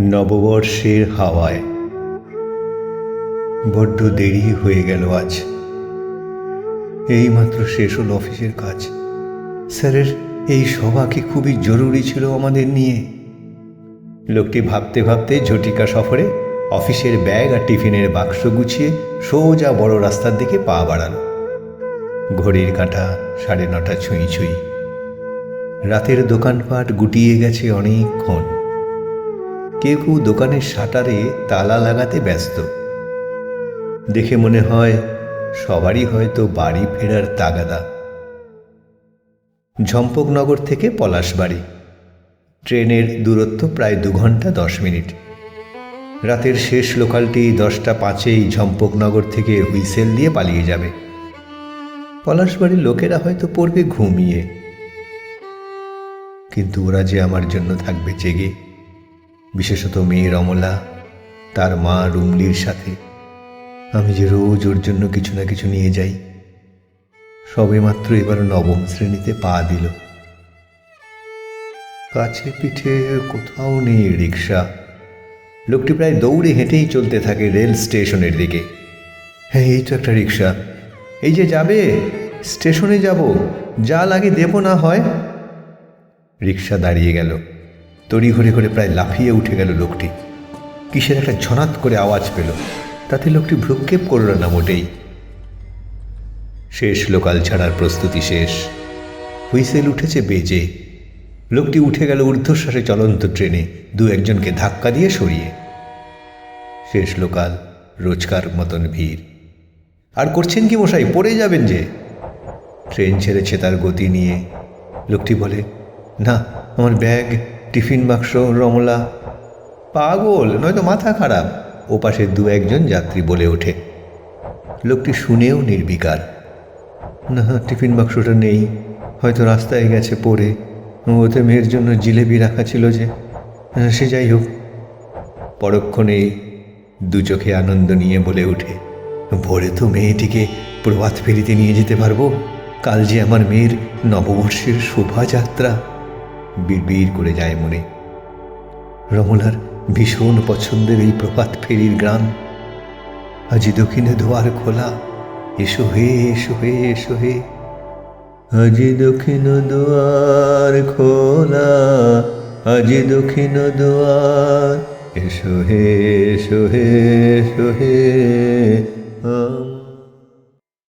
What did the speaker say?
নববর্ষের হাওয়ায়। বড্ড দেরি হয়ে গেল আজ। এইমাত্র শেষ হল অফিসের কাজ। স্যারের এই সভা কি খুবই জরুরি ছিল আমাদের নিয়ে। লোকটি ভাবতে ভাবতে ঝটিকা সফরে অফিসের ব্যাগ আর টিফিনের বাক্স গুছিয়ে সোজা বড় রাস্তার দিকে পা বাড়ালো। ঘড়ির কাঁটা সাড়ে নটা ছুঁই ছুঁই। রাতের দোকানপাট গুটিয়ে গেছে অনেকক্ষণ। কেউ কেউ দোকানের শাটারে তালা লাগাতে ব্যস্ত। দেখে মনে হয় সবারই হয়তো বাড়ি ফেরার তাগাদা। ঝম্পকনগর থেকে পলাশবাড়ি। ট্রেনের দূরত্ব প্রায় দু ঘণ্টা দশ মিনিট। রাতের শেষ লোকালটি দশটা পাঁচেই ঝম্পকনগর থেকে হুইসেল দিয়ে পালিয়ে যাবে। পলাশবাড়ির লোকেরা হয়তো পড়বে ঘুমিয়ে। কিন্তু ওরা যে আমার জন্য থাকবে জেগে। বিশেষত মেয়ে রমলা তার মা রুমলির সাথে। আমি যে রোজ ওর জন্য কিছু না কিছু নিয়ে যাই, সবে মাত্র এবার নবম শ্রেণীতে পা দিল। কাছে পিঠে কোথাও নেই রিক্সা লোকটি প্রায় দৌড়ে হেঁটেই চলতে থাকে রেল স্টেশনের দিকে। হ্যাঁ এই তো একটা রিক্সা এই যে যাবে, স্টেশনে যাব, যা লাগে দেব না হয়। রিক্সা দাঁড়িয়ে গেল। তড়িঘড়ি করে প্রায় লাফিয়ে উঠে গেল লোকটি। কিসের একটা ঝনাত করে আওয়াজ পেল, তাতে লোকটি ভ্রুক্ষেপ করল না মোটেই। শেষ লোকাল ছাড়ার প্রস্তুতি শেষ। হুইসেল উঠেছে বেজে। লোকটি উঠে গেল ঊর্ধ্বশ্বাসে চলন্ত ট্রেনে, দু একজনকে ধাক্কা দিয়ে সরিয়ে। শেষ লোকাল, রোজকার মতন ভিড়। আর করছেন কি মশাই, পড়ে যাবেন যে। ট্রেন ছেড়েছে তার গতি নিয়ে। লোকটি বলে, না, আমার ব্যাগ টিফিন বাক্স, রমলা। পাগল, নয়তো মাথা খারাপ। ও পাশে দু একজন যাত্রী বলে ওঠে। লোকটি শুনেও নির্বিকার। না, টিফিন বাক্সটা নেই। হয়তো রাস্তায় গেছে পড়ে। ওতে মেয়ের জন্য জিলেবি রাখা ছিল যে, সে যাই হোক। পরক্ষণে দু চোখে আনন্দ নিয়ে বলে ওঠে, ভোরে তো মেয়েটিকে প্রভাত ফেরিতে নিয়ে যেতে পারব। কাল যে আমার মেয়ের নববর্ষের শোভাযাত্রা। বিড়বিড় করে যায় মনে। রমলার ভীষণ পছন্দের এই প্রভাত ফেরির গ্রাম। আজি দক্ষিণে দুয়ার খোলা। এসো হে এসো হে এসো হে। আজি দক্ষিণ দুয়ার খোলা। আজি দক্ষিণ দুয়ার এসো হে এসো হে এসো হে।